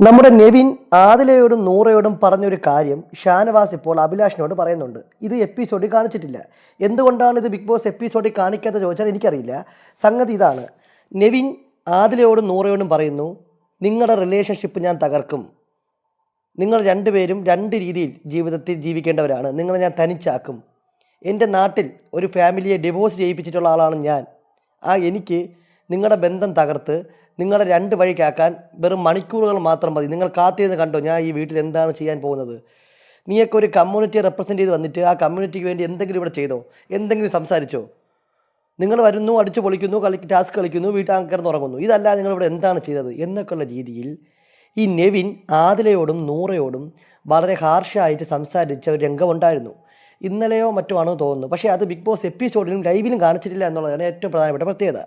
നമ്മുടെ നെവിൻ ആദിലയോടും നൂറയോടും പറഞ്ഞൊരു കാര്യം ഷാനവാസ് ഇപ്പോൾ അഭിലാഷിനോട് പറയുന്നുണ്ട്. ഇത് എപ്പിസോഡിൽ കാണിച്ചിട്ടില്ല. എന്തുകൊണ്ടാണ് ഇത് ബിഗ് ബോസ് എപ്പിസോഡിൽ കാണിക്കാത്ത ചോദിച്ചാൽ എനിക്കറിയില്ല. സംഗതി ഇതാണ്. നെവിൻ ആദിലയോടും നൂറയോടും പറയുന്നു നിങ്ങളുടെ റിലേഷൻഷിപ്പ് ഞാൻ തകർക്കും. നിങ്ങൾ രണ്ടുപേരും രണ്ട് രീതിയിൽ ജീവിതത്തിൽ ജീവിക്കേണ്ടവരാണ്. നിങ്ങളെ ഞാൻ തനിച്ചാക്കും. എന്റെ നാട്ടിൽ ഒരു ഫാമിലിയെ ഡിവോഴ്സ് ചെയ്യിപ്പിച്ചിട്ടുള്ള ആളാണ് ഞാൻ. ആ എനിക്ക് നിങ്ങളുടെ ബന്ധം തകർത്ത് നിങ്ങളെ രണ്ട് വഴിക്കാക്കാൻ വെറും മണിക്കൂറുകൾ മാത്രം മതി. നിങ്ങൾ കാത്തിരുന്ന് കണ്ടോ ഞാൻ ഈ വീട്ടിൽ എന്താണ് ചെയ്യാൻ പോകുന്നത്? നീയൊക്കെ ഒരു കമ്മ്യൂണിറ്റിയെ റെപ്രസെന്റ് ചെയ്ത് വന്നിട്ട് ആ കമ്മ്യൂണിറ്റിക്ക് വേണ്ടി എന്തെങ്കിലും ഇവിടെ ചെയ്തോ? എന്തെങ്കിലും സംസാരിച്ചോ? നിങ്ങൾ വരുന്നു അടിച്ച് പൊളിക്കുന്നു കളി ടാസ്ക് കളിക്കുന്നു വീട്ടാങ്കറിന്ന് ഉറങ്ങുന്നു. ഇതല്ല നിങ്ങൾ ഇവിടെ എന്താണ് ചെയ്തത് എന്നൊക്കെയുള്ള രീതിയിൽ ഈ നെവിൻ ആദിലയോടും നൂറയോടും വളരെ ഹാർഷായിട്ട് സംസാരിച്ച ഒരു രംഗമുണ്ടായിരുന്നു ഇന്നലെയോ മറ്റോ ആണെന്ന് തോന്നുന്നു. പക്ഷേ അത് ബിഗ് ബോസ് എപ്പിസോഡിലും ലൈവിലും കാണിച്ചിട്ടില്ല എന്നുള്ളതാണ് ഏറ്റവും പ്രധാനപ്പെട്ട പ്രത്യേകത.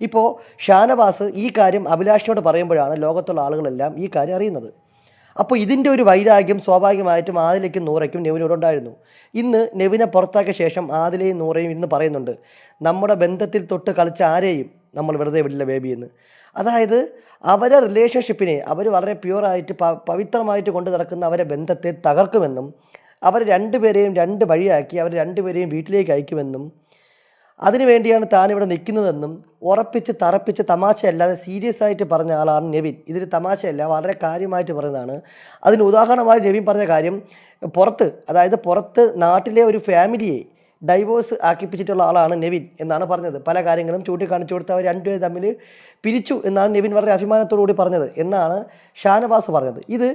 ഇപ്പോൾ ഷാനവാസ് ഈ കാര്യം അഭിലാഷിനോട് പറയുമ്പോഴാണ് ലോകത്തുള്ള ആളുകളെല്ലാം ഈ കാര്യം അറിയുന്നത്. അപ്പോൾ ഇതിന്റെ ഒരു വൈരാഗ്യം സ്വാഭാവികമായിട്ടും ആദിലയ്ക്കും നൂറയ്ക്കും നെവിനോടുണ്ടായിരുന്നു ഇന്ന് നെവിനെ പുറത്താക്കിയ ശേഷം ആദിലയും നൂറയും ഇന്ന് പറയുന്നുണ്ട് നമ്മുടെ ബന്ധത്തിൽ തൊട്ട് കളിച്ച ആരെയും നമ്മൾ വെറുതെ വിടില്ല ബേബി എന്ന്. അതായത് അവരെ റിലേഷൻഷിപ്പിനെ അവർ വളരെ പ്യുവറായിട്ട് പവിത്രമായിട്ട് കൊണ്ടു നടക്കുന്ന അവരെ ബന്ധത്തെ തകർക്കുമെന്നും അവർ രണ്ടുപേരെയും രണ്ട് വഴിയാക്കി അവർ രണ്ടുപേരെയും വീട്ടിലേക്ക് അയക്കുമെന്നും അതിനുവേണ്ടിയാണ് താൻ ഇവിടെ നിൽക്കുന്നതെന്നും ഉറപ്പിച്ച് തറപ്പിച്ച് തമാശയല്ലാതെ സീരിയസ് ആയിട്ട് പറഞ്ഞ ആളാണ് നെവിൻ. ഇതിൽ തമാശയല്ല വളരെ കാര്യമായിട്ട് പറഞ്ഞതാണ്. അതിന് ഉദാഹരണമായി നെവിൻ പറഞ്ഞ കാര്യം പുറത്ത് അതായത് പുറത്ത് നാട്ടിലെ ഒരു ഫാമിലിയെ ഡൈവോഴ്സ് ആക്കിപ്പിച്ചിട്ടുള്ള ആളാണ് നെവിൻ എന്നാണ് പറഞ്ഞത്. പല കാര്യങ്ങളും ചൂണ്ടിക്കാണിച്ചു കൊടുത്ത് അവർ രണ്ടുപേരും തമ്മിൽ പിരിച്ചു എന്നാണ് നെവിൻ വളരെ അഭിമാനത്തോടു കൂടി പറഞ്ഞത് എന്നാണ് ഷാനവാസ് പറഞ്ഞത്. ഇത്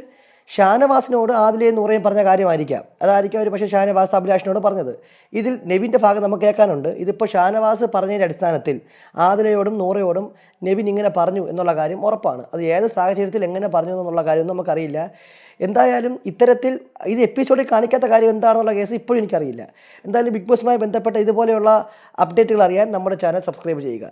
ഷാനവാസിനോട് ആദിലേ നൂറയും പറഞ്ഞ കാര്യമായിരിക്കാം. അതായിരിക്കും അവർ പക്ഷേ ഷാനവാസ് അഭിലാഷിനോട് പറഞ്ഞത്. ഇതിൽ നെവിന്റെ ഭാഗം നമുക്ക് കേൾക്കാനുണ്ട്. ഇതിപ്പോൾ ഷാനവാസ് പറഞ്ഞതിന്റെ അടിസ്ഥാനത്തിൽ ആദിലയോടും നൂറയോടും നെവിൻ ഇങ്ങനെ പറഞ്ഞു എന്നുള്ള കാര്യം ഉറപ്പാണ്. അത് ഏത് സാഹചര്യത്തിൽ എങ്ങനെ പറഞ്ഞു എന്നുള്ള കാര്യമൊന്നും നമുക്കറിയില്ല. എന്തായാലും ഇത്തരത്തിൽ ഇത് എപ്പിസോഡിൽ കാണിക്കാത്ത കാര്യം എന്താണെന്നുള്ള കേസ് ഇപ്പോഴും എനിക്കറിയില്ല. എന്തായാലും ബിഗ് ബോസുമായി ബന്ധപ്പെട്ട ഇതുപോലെയുള്ള അപ്ഡേറ്റുകൾ അറിയാൻ നമ്മുടെ ചാനൽ സബ്സ്ക്രൈബ് ചെയ്യുക.